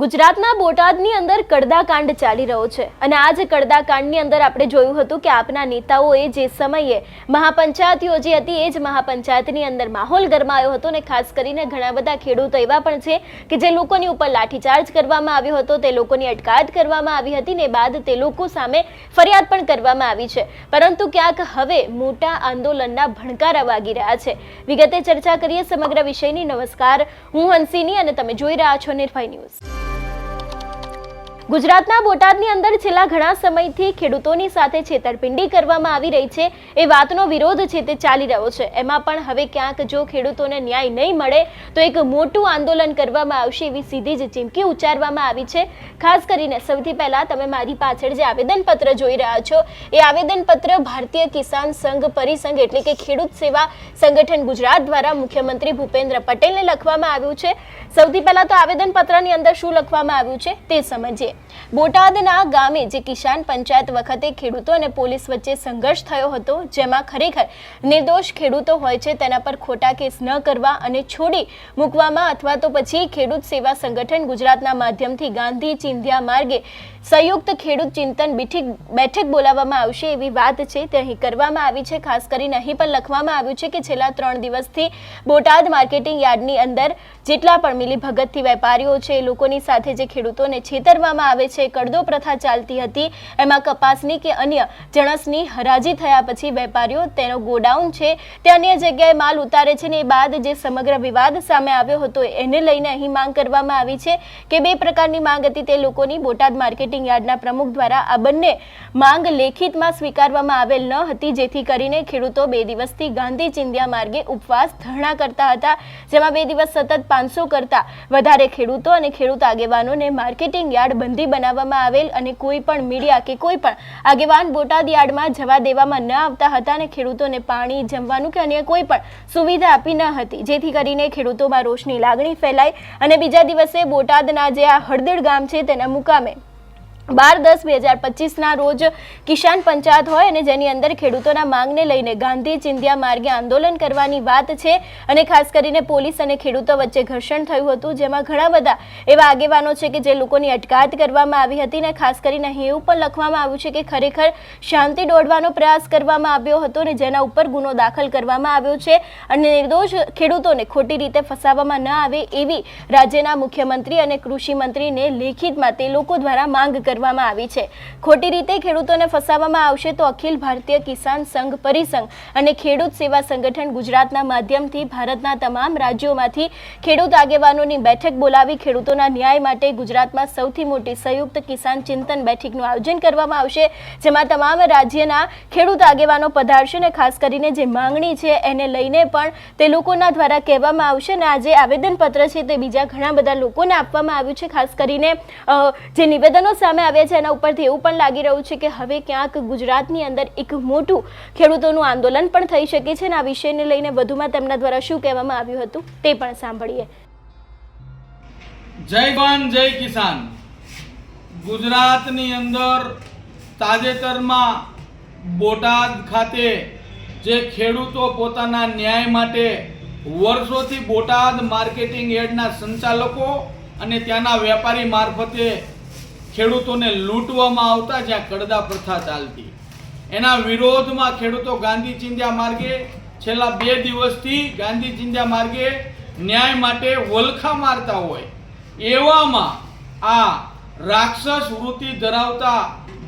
ગુજરાતના બોટાદની અંદર કડદાકાંડ ચાલી રહ્યો છે અને આ જ કડદાકાંડની અંદર આપણે જોયું હતું કે આપના નેતાઓએ જે સમયે મહાપંચાયત યોજી હતી, એ જ મહાપંચાયતની અંદર માહોલ ગરમાયો હતો અને ખાસ કરીને ઘણા બધા ખેડૂતો એવા પણ છે કે જે લોકોની ઉપર લાઠીચાર્જ કરવામાં આવ્યો હતો, તે લોકોની અટકાયત કરવામાં આવી હતી ને બાદ તે લોકો સામે ફરિયાદ પણ કરવામાં આવી છે. પરંતુ ક્યાંક હવે મોટા આંદોલનના ભણકારા વાગી રહ્યા છે. વિગતે ચર્ચા કરીએ સમગ્ર વિષયની. નમસ્કાર, હું હંસિની અને તમે જોઈ રહ્યા છો નિર્ભય ન્યૂઝ. ગુજરાતના બોટાદની અંદર છેલ્લા ઘણા સમયથી ખેડૂતોની સાથે છેતરપિંડી કરવામાં આવી રહી છે. એ વાતનો વિરોધ છે તે ચાલી રહ્યો છે. એમાં પણ હવે ક્યાંક જો ખેડૂતોને ન્યાય નહીં મળે, તો એક મોટું આંદોલન કરવામાં આવશે એવી સીધી જ ચીમકી ઉચ્ચારવામાં આવી છે. ખાસ કરીને સૌથી પહેલાં તમે મારી પાછળ જે આવેદનપત્ર જોઈ રહ્યા છો, એ આવેદનપત્ર ભારતીય કિસાન સંઘ પરિસંઘ એટલે કે ખેડૂત સેવા સંગઠન ગુજરાત દ્વારા મુખ્યમંત્રી ભૂપેન્દ્ર પટેલને લખવામાં આવ્યું છે. સૌથી પહેલાં તો આવેદનપત્રની અંદર શું લખવામાં આવ્યું છે તે સમજીએ. બોટાદના ગામે જે કિસાન પંચાયત વખતે ખેડૂતો અને પોલીસ વચ્ચે સંઘર્ષ થયો હતો, જેમાં ખરેખર નિર્દોષ ખેડૂતો હોય છે, તેના પર ખોટા કેસ ન કરવા અને છોડી મૂકવામાં અથવા તો પછી ખેડૂત સેવા સંગઠન ગુજરાતના માધ્યમથી ગાંધી ચિંધ્યા માર્ગે સંયુક્ત ખેડૂત ચિંતન બેઠક બેઠક બોલાવવામાં આવશે એવી વાત છે, તે અહીં કરવામાં આવી છે. ખાસ કરીને અહીં પણ લખવામાં આવ્યું છે કે છેલ્લા ત્રણ દિવસથી બોટાદ માર્કેટિંગ યાર્ડની અંદર જેટલા પણ મિલી ભગતથી વેપારીઓ છે, એ લોકોની સાથે જે ખેડૂતોને છેતરવામાં આવે છે. કડદો પ્રથા ચાલતી હતી. એમાં કપાસની કે અન્ય જણસની હરાજી થયા પછી વેપારીઓ તેનો ગોડાઉન છે. તે અન્ય જગ્યાએ માલ ઉતારે છે એ બાદ જે સમગ્ર વિવાદ સામે આવ્યો હતો એને લઈને અહીં માંગ કરવામાં આવી છે કે બે પ્રકારની માંગ હતી. તે લોકોની બોટાદ માર્કેટિંગ યાર્ડના પ્રમુખ દ્વારા આ બંને માંગ લેખિતમાં સ્વીકારવામાં આવેલ ન હતી. જેથી કરીને ખેડૂતો બે દિવસથી ગાંધી ચિંધ્યા માર્ગે ઉપવાસ ધરણા કરતા હતા. જેમાં બે દિવસ સતત પાંચસો કરતા વધારે ખેડૂતો અને ખેડૂત આગેવાનોને માર્કેટિંગ યાર્ડ બંધી બનાવવામાં આવેલ અને કોઈ પણ મીડિયા કે કોઈ પણ આગેવાન બોટાદ યાર્ડમાં જવા દેવામાં ન આવતા હતા અને ખેડૂતોને પાણી, જમવાનું કે અન્ય કોઈ પણ સુવિધા આપી ન હતી. જેથી કરીને ખેડૂતોમાં રોષની લાગણી ફેલાઈ અને બીજા દિવસે બોટાદના જે આ હળદળ ગામ છે તેના મુકામે બાર દસ બે હજાર પચીસના રોજ કિસાન પંચાયત હોય અને જેની અંદર ખેડૂતોના માંગને લઈને ગાંધી ચિંધ્યા માર્ગે આંદોલન કરવાની વાત છે અને ખાસ કરીને પોલીસ અને ખેડૂતો વચ્ચે ઘર્ષણ થયું હતું, જેમાં ઘણા બધા એવા આગેવાનો છે કે જે લોકોની અટકાયત કરવામાં આવી હતી ને ખાસ કરીને અહીં એવું પણ લખવામાં આવ્યું છે કે ખરેખર શાંતિ દોડવાનો પ્રયાસ કરવામાં આવ્યો હતો અને જેના ઉપર ગુનો દાખલ કરવામાં આવ્યો છે અને નિર્દોષ ખેડૂતોને ખોટી રીતે ફસાવવામાં ન આવે એવી રાજ્યના મુખ્યમંત્રી અને કૃષિ મંત્રીને લેખિતમાં તે લોકો દ્વારા માંગ કરવામાં આવી છે. ખોટી રીતે ખેડૂતોને ફસાવવામાં આવશે તો અખિલ ભારતીય કિસાન સંઘ પરિસંઘ અને ખેડૂત સેવા સંગઠન ગુજરાતના માધ્યમથી ભારતના તમામ રાજ્યોમાંથી ખેડૂત આગેવાનોની બેઠક બોલાવી ખેડૂતોના ન્યાય માટે ગુજરાતમાં સૌથી મોટી સંયુક્ત કિસાન ચિંતન બેઠકનું આયોજન કરવામાં આવશે, જેમાં તમામ રાજ્યના ખેડૂત આગેવાનો પધારશે અને ખાસ કરીને જે માંગણી છે એને લઈને પણ તે લોકોના દ્વારા કહેવામાં આવશે અને આ જે આવેદનપત્ર છે તે બીજા ઘણા બધા લોકોને આપવામાં આવ્યું છે, ખાસ કરીને જે નિવેદનો સામે આવ્યા છે એના ઉપરથી એવું પણ લાગી રહ્યું છે કે હવે ક્યાંક ગુજરાતની અંદર એક મોટું ખેડૂતોનું આંદોલન પણ થઈ શકે છે અને આ વિષયને લઈને વધુમાં તેમના દ્વારા શું કહેવામાં આવ્યું હતું તે પણ સાંભળીએ. જય બાન જય કિસાન. ગુજરાતની અંદર તાજેતરમાં બોટાદ ખાતે જે ખેડૂતો પોતાના ન્યાય માટે વર્ષોથી બોટાદ માર્કેટિંગ યાર્ડના સંચાલકો અને ત્યાંના વેપારી મારફતે ખેડૂતોને લૂંટવામાં આવતા જ્યાં કડદા પ્રથા ચાલતી. એના વિરોધમાં ખેડૂતો ગાંધી ચિંધ્યા માર્ગે છેલ્લા બે દિવસથી ગાંધી ચિંધ્યા માર્ગે ન્યાય માટે વલખા મારતા હોય. એવામાં આ રાક્ષસ વૃત્તિ ધરાવતા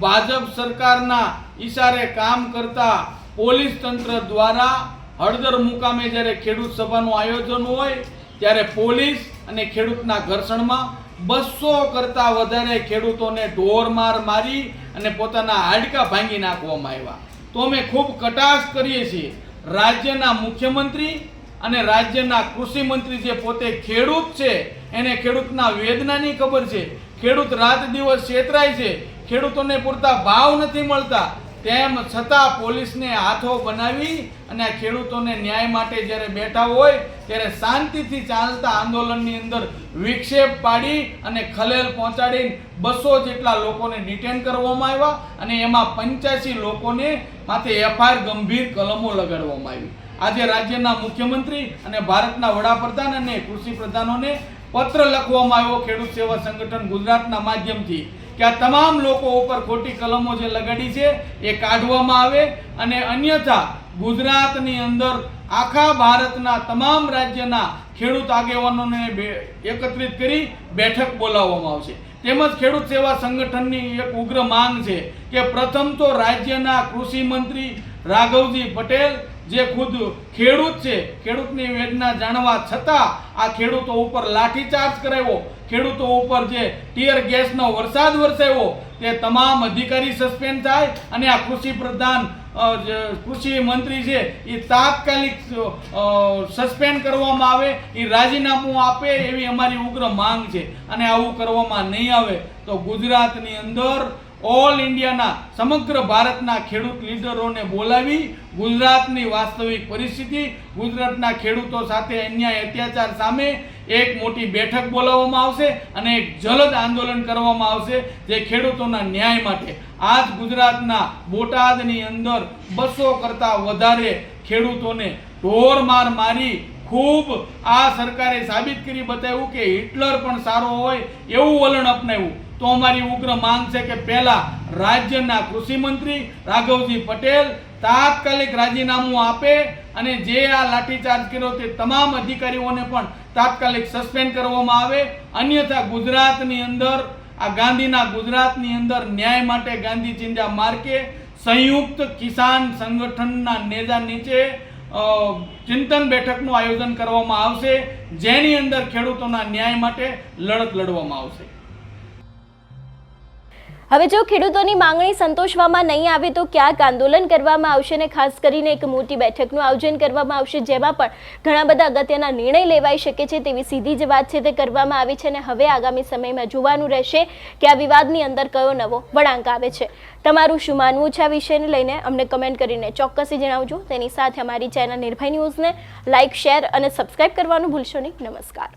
ભાજપ સરકારના ઈશારે કામ કરતા પોલીસ તંત્ર દ્વારા હળદર મુકામે જ્યારે ખેડૂત સભાનું આયોજન હોય, ત્યારે પોલીસ અને ખેડૂતના ઘર્ષણમાં બસો કરતા વધારે ખેડૂતોને ઢોરમાર મારી અને પોતાના હાડકા ભાંગી નાખવામાં આવ્યા. તો અમે ખૂબ કટાક્ષ કરીએ છીએ. રાજ્યના મુખ્યમંત્રી અને રાજ્યના કૃષિ મંત્રી જે પોતે ખેડૂત છે, એને ખેડૂતના વેદનાની ખબર છે. ખેડૂત રાત દિવસ છેતરાય છે. ખેડૂતોને પૂરતા ભાવ નથી મળતા. તેમ છતાં પોલીસને હાથો બનાવી અને ખેડૂતોને ન્યાય માટે જ્યારે બેઠા હોય, ત્યારે શાંતિથી ચાલતા આંદોલનની અંદર વિક્ષેપ પાડી અને ખલેલ પહોંચાડી બસો જેટલા લોકોને ડિટેન કરવામાં આવ્યા અને એમાં પંચ્યાસી લોકોને માથે એફઆઈઆર ગંભીર કલમો લગાડવામાં આવી. આજે રાજ્યના મુખ્યમંત્રી અને ભારતના વડાપ્રધાન અને કૃષિ પ્રધાનોને પત્ર લખવામાં આવ્યો ખેડૂત સેવા સંગઠન ગુજરાતના માધ્યમથી. કે આ તમામ લોકો ઉપર ખોટી કલમો જે લગાડી છે, એ કાઢવામાં આવે અને અન્યથા ગુજરાતની અંદર આખા ભારતના તમામ રાજ્યના ખેડૂત આગેવાનોને એકત્રિત કરી બેઠક બોલાવવામાં આવશે. તેમજ ખેડૂત સેવા સંગઠનની એક ઉગ્ર માંગ છે કે પ્રથમ તો રાજ્યના કૃષિ મંત્રી રાઘવજી પટેલ જે ખુદ ખેડૂત છે, ખેડૂતની વેદના જાણવા છતાં આ ખેડૂતો ઉપર લાઠીચાર્જ કરાવ્યો. ખેડૂતો ઉપર જે ટીયર ગેસનો વરસાદ વરસાવ્યો તે તમામ અધિકારી સસ્પેન્ડ થાય અને આ કૃષિ પ્રધાન કૃષિ મંત્રી છે એ તાત્કાલિક સસ્પેન્ડ કરવામાં આવે એ રાજીનામું આપે એવી અમારી ઉગ્ર માંગ છે. અને આવું કરવામાં નહીં આવે તો ગુજરાતની અંદર ઓલ ઇન્ડિયાના સમગ્ર ભારતના ખેડૂત લીડરોને બોલાવી ગુજરાતની વાસ્તવિક પરિસ્થિતિ, ગુજરાતના ખેડૂતો સાથે અન્યાય, અત્યાચાર સામે એક મોટી બેઠક બોલાવવામાં આવશે અને એક જલદ આંદોલન કરવામાં આવશે જે ખેડૂતોના ન્યાય માટે. આજ ગુજરાતના બોટાદની અંદર બસો કરતાં વધારે ખેડૂતોને ઢોર માર મારી ખૂબ આ સરકારે સાબિત કરી બતાવ્યું કે હિટલર પણ સારો હોય એવું વલણ અપનાવ્યું. તો અમારી ઉગ્ર માંગ છે કે પહેલા રાજ્યના કૃષિ મંત્રી રાઘવજી પટેલ તાત્કાલિક રાજીનામું આપે અને જે આ લાઠીચાર્જ કર્યો તે તમામ અધિકારીઓને પણ તાત્કાલિક સસ્પેન્ડ કરવામાં આવે. અન્યથા ગુજરાતની અંદર, આ ગાંધીના ગુજરાતની અંદર ન્યાય માટે ગાંધી ચિંજા માર્કે સંયુક્ત કિસાન સંગઠનના નેજા નીચે ચિંતન બેઠકનું આયોજન કરવામાં આવશે જેની અંદર ખેડૂતોના ન્યાય માટે લડત લડવામાં આવશે. હવે જો ખેડૂતોની માંગણી સંતોષવામાં નહીં આવે તો ક્યાંક આંદોલન કરવામાં આવશે અને ખાસ કરીને એક મોટી બેઠકનું આયોજન કરવામાં આવશે, જેમાં પણ ઘણા બધા અગત્યના નિર્ણય લેવાઈ શકે છે તેવી સીધી જ વાત છે તે કરવામાં આવી છે અને હવે આગામી સમયમાં જોવાનું રહેશે કે આ વિવાદની અંદર કયો નવો વળાંક આવે છે. તમારું શું માનવું છે આ વિષયને લઈને? અમને કમેન્ટ કરીને ચોક્કસથી જણાવજો. તેની સાથે અમારી ચેનલ નિર્ભય ન્યૂઝને લાઇક શેર અને સબસ્ક્રાઇબ કરવાનું ભૂલશો નહીં. નમસ્કાર.